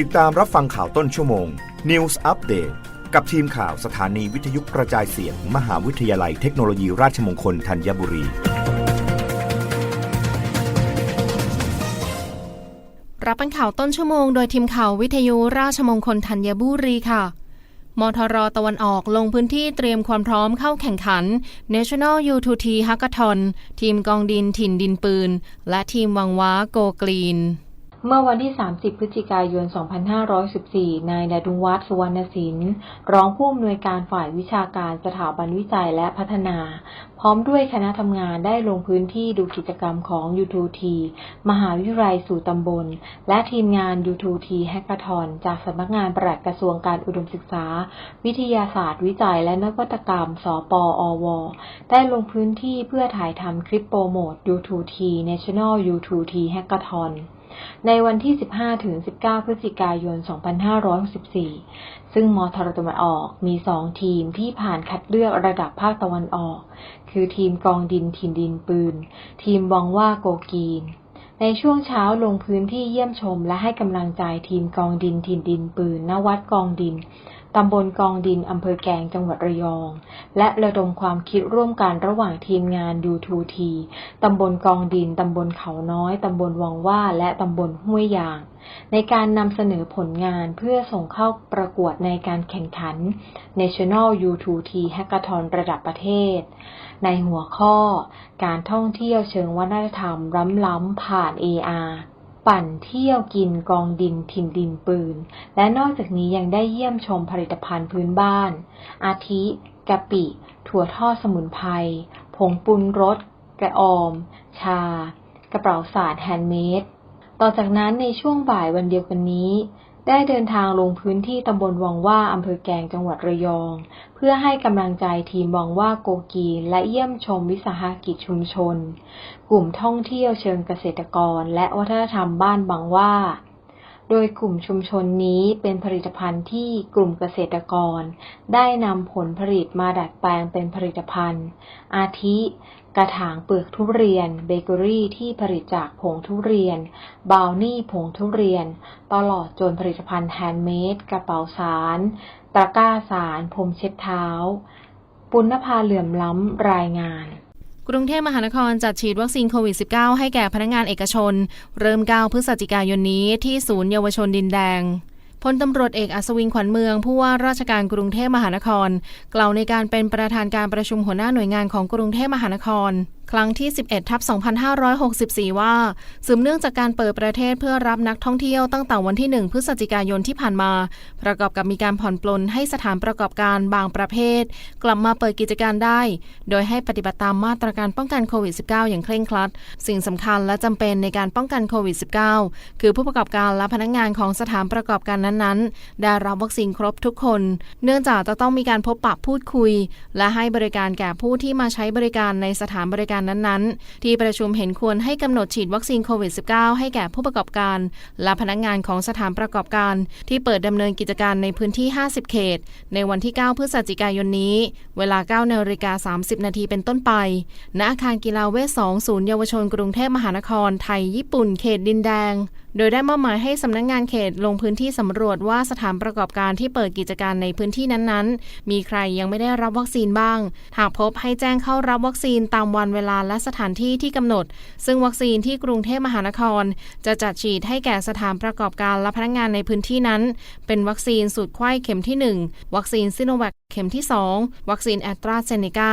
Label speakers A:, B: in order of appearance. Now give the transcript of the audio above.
A: ติดตามรับฟังข่าวต้นชั่วโมง News Update กับทีมข่าวสถานีวิทยุกระจายเสียง มหาวิทยาลัยเทคโนโลยีราชมงคลธัญบุรี
B: รับเป็นข่าวต้นชั่วโมงโดยทีมข่าววิทยุราชมงคลธัญบุรีค่ะ มทรตะวันออกลงพื้นที่เตรียมความพร้อมเข้าแข่งขัน National U2T Hackathon ทีมกองดินถิ่นดินปืน และทีมวังว้าโกกรีน
C: เมื่อวันที่ 30 พฤศจิกายน 2514 นายดดุงวัฒน์สุวรรณศิลป์รองผู้อำนวยการฝ่ายวิชาการสถาบันวิจัยและพัฒนา พร้อมด้วยคณะทำงานได้ลงพื้นที่ดูกิจกรรมของ U2T มหาวิทยาลัยสู่ตำบล และทีมงาน U2T Hackathon จากสำนักงานปลัดกระทรวงการอุดมศึกษา วิทยาศาสตร์วิจัยและนวัตกรรม สปอว ได้ลงพื้นที่เพื่อถ่ายทำคลิปโปรโมท U2T National U2T Hackathon ในวันที่ 15 ถึง 19 พฤศจิกายน 2564 ซึ่งมทรตะวันออกมี 2 ทีมที่ผ่านคัดเลือกระดับภาคตะวันออก คือทีมกองดินถิ่นดินปืน ทีมบองว่าโกกีนในช่วงเช้าลงพื้นที่เยี่ยมชมและให้กำลังใจทีมกองดินถิ่นดินปืนนวัดกองดิน ตำบลกองดินอำเภอแกลงจังหวัดระยอง และระดมความคิดร่วมกันระหว่างทีมงาน U2T ตำบลกองดิน ตำบลเขาน้อย ตำบลวังว่า และตำบลห้วยยาง ในการนำเสนอผลงานเพื่อส่งเข้าประกวดในการแข่งขัน National U2T Hackathon ระดับประเทศ ในหัวข้อ การท่องเที่ยวเชิงวัฒนธรรมล้ำๆผ่าน AR ปั่นเที่ยวกินกองดินถิ่นดินปืน และนอกจากนี้ยังได้เยี่ยมชมผลิตภัณฑ์พื้นบ้าน อาทิ กะปิ ถั่วทอดสมุนไพร ผงปรุงรส กระออม ชา กระเป๋าสาดแฮนด์เมด ต่อจากนั้นในช่วงบ่ายวันเดียวกันนี้ ได้เดินทางลงพื้นที่ตำบลวังว่าอำเภอแกลงจังหวัดระยอง เพื่อให้กำลังใจทีมวังว่าโกกีนและเยี่ยมชมวิสาหกิจชุมชน กลุ่มท่องเที่ยวเชิงเกษตรกร และวัฒนธรรมบ้านบางว่า โดยกลุ่มชุมชนนี้เป็นผลิตภัณฑ์ที่กลุ่มเกษตรกร ได้นำผลผลิตมาดัดแปลงเป็นผลิตภัณฑ์ อาทิ กระถางเปลือกทุเรียน เบเกอรี่ที่ผลิตจากผงทุเรียนบราวนี่ผงทุเรียน ตลอดจนผลิตภัณฑ์แฮนด์เมด กระเป๋าสาร ตะกร้าสารพรมเช็ดเท้า ปุณภาเหลื่อมล้ำรายงาน
B: กรุงเทพมหานครจัดฉีดวัคซีนโควิด -19 ให้แก่พนักงานเอกชน เริ่ม 9 พฤศจิกายนนี้ที่ศูนย์เยาวชนดินแดงพลตำรวจเอกอัศวินขวัญเมืองผู้ว่าราชการกรุงเทพมหานคร กล่าวในการเป็นประธานการประชุมหัวหน้าหน่วยงานของกรุงเทพมหานครครั้งที่ 11 ทับ 2564 ว่า สืบเนื่องจากการเปิดประเทศเพื่อรับนักท่องเที่ยวตั้งแต่วันที่ 1 พฤศจิกายนที่ผ่านมา ประกอบกับมีการผ่อนปลนให้สถานประกอบการบางประเภท กลับมาเปิดกิจการได้ โดยให้ปฏิบัติตามมาตรการป้องกันโควิด -19 อย่างเคร่งครัด สิ่งสำคัญและจำเป็นในการป้องกันโควิด -19 คือผู้ประกอบการและพนักงานของสถานประกอบการนั้นๆ ได้รับวัคซีนครบทุกคน เนื่องจากจะต้องมีการพบปะพูดคุย และให้บริการแก่ผู้ที่มาใช้บริการในสถานบริการนั้นๆ ที่ประชุมเห็นควรให้กำหนดฉีดวัคซีนโควิด -19 ให้แก่ผู้ประกอบการ และพนักงานของสถานประกอบการ ที่เปิดดำเนินกิจการในพื้นที่ 50 เขต ในวันที่ 9 พฤศจิกายนนี้ เวลา 9นาฬิกา 30 นาทีเป็นต้นไป ณ อาคารกีฬาเวท2ศูนย์เยาวชนกรุงเทพมหานคร ไทย ญี่ปุ่น เขตดินแดง โดยได้มอบหมายให้สำนักงงานเขตลงพื้นที่สำรวจว่าสถานประกอบการที่เปิดกิจการในพื้นที่นั้นๆ มีใครยังไม่ได้รับวัคซีนบ้าง หากพบให้แจ้งเข้ารับวัคซีนตามวันเวลาและสถานที่ที่กำหนด ซึ่งวัคซีนที่กรุงเทพมหานคร จะจัดฉีดให้แก่สถานประกอบการและพนักงานในพื้นที่นั้น เป็นวัคซีนสูตรไข้เข็มที่ 1 วัคซีนซิโนแวคเข็มที่ 2 วัคซีนแอตราเซเนกา